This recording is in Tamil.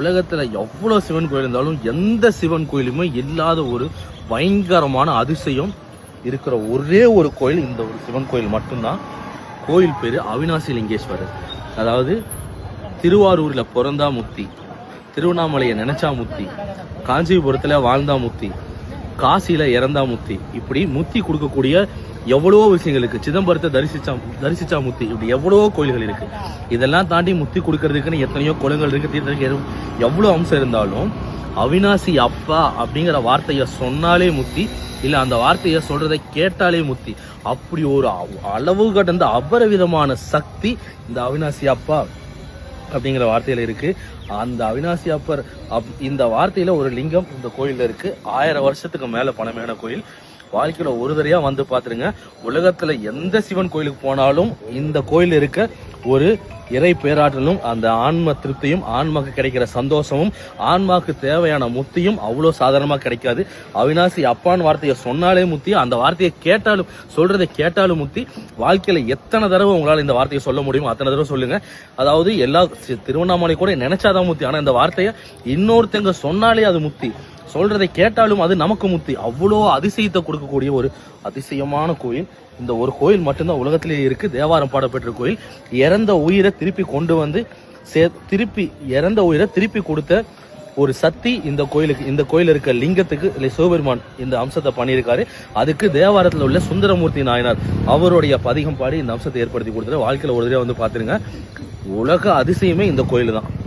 உலகத்துல எவ்வளவு சிவன் கோயில் இருந்தாலும் எந்த சிவன் கோயிலுமே இல்லாத ஒரு பயங்கரமான அதிசயம் இருக்கிற ஒரே ஒரு கோயில் இந்த ஒரு சிவன் கோயில் மட்டும்தான். கோயில் பேரு அவினாசி லிங்கேஸ்வரர் அதாவது திருவாரூர்ல பிறந்தா முத்தி திருவண்ணாமலையை நினைச்சா முத்தி காஞ்சிபுரத்துல வாழ்ந்தா முத்தி காசியில் இறந்தா முத்தி. இப்படி முத்தி கொடுக்கக்கூடிய எவ்வளவோ விஷயங்களுக்கு சிதம்பரத்தை தரிசிச்சா தரிசிச்சா முத்தி. இப்படி எவ்வளவோ கோயில்கள் இருக்குது இதெல்லாம் தாண்டி முத்தி கொடுக்கறதுக்குன்னு எத்தனையோ குளங்கள் இருக்குது தீர்த்தம் எவ்வளோ அம்சம் இருந்தாலும் அவினாசி அப்பா அப்படிங்கிற வார்த்தையை சொன்னாலே முத்தி இல்லை அந்த வார்த்தையை சொல்கிறத கேட்டாலே முத்தி. அப்படி ஒரு அளவு கடந்த அபரவிதமான சக்தி இந்த அவினாசி அப்பா. அப்படிங்கிற வார்த்தையில இருக்கு. அந்த அவினாசி அப்பர் அப்- இந்த வார்த்தையில ஒரு லிங்கம் இந்த கோயில்ல இருக்கு. ஆயிரம் வருஷத்துக்கு மேல பழமையான கோயில். வாழ்க்கையில ஒரு தடையா வந்து பாத்துருங்க உலகத்துல எந்த சிவன் கோயிலுக்கு போனாலும் இந்த கோயில் இருக்க ஒரு இறை பேராற்றலும் அந்த ஆன்ம திருப்தியும் ஆன்மாக்கு கிடைக்கிற சந்தோஷமும் ஆன்மாக்கு தேவையான முத்தியும் அவ்வளோ சாதாரணமாக கிடைக்காது. அவினாசி அப்பான் வார்த்தையை சொன்னாலே முத்தி அந்த வார்த்தையை கேட்டாலும் சொல்றதை கேட்டாலும் முத்தி வாழ்க்கையில் எத்தனை தடவை உங்களால் இந்த வார்த்தையை சொல்ல முடியுமோ அத்தனை தடவை சொல்லுங்க. அதாவது எல்லா திருவண்ணாமலை கூட நினைச்சாதான் முத்தி ஆனால் இந்த வார்த்தையை இன்னொருத்தங்க சொன்னாலே அது முத்தி சொல்றதை கேட்டாலும் அது நமக்கு முத்தி அவ்வளோ அதிசயத்தை கொடுக்கக்கூடிய ஒரு அதிசயமான கோயில். இந்த ஒரு கோயில் மட்டும்தான் உலகத்திலேயே இருக்கு. தேவாரம் பாடப்பெற்ற கோயில். இறந்த உயிரை திருப்பி கொண்டு வந்து சே திருப்பி இறந்த உயிரை திருப்பி கொடுத்த ஒரு சக்தி இந்த கோயிலுக்கு இந்த கோயில் இருக்க லிங்கத்துக்கு இல்லை சிவபெருமான் இந்த அம்சத்தை பண்ணியிருக்காரு. அதுக்கு தேவாரத்தில் உள்ள சுந்தரமூர்த்தி நாயனார் அவருடைய பதிகம் பாடி இந்த அம்சத்தை ஏற்படுத்தி கொடுத்துரு வாழ்க்கையில் ஒரு தடவை வந்து பார்த்துருங்க. உலக அதிசயமே இந்த கோயில் தான்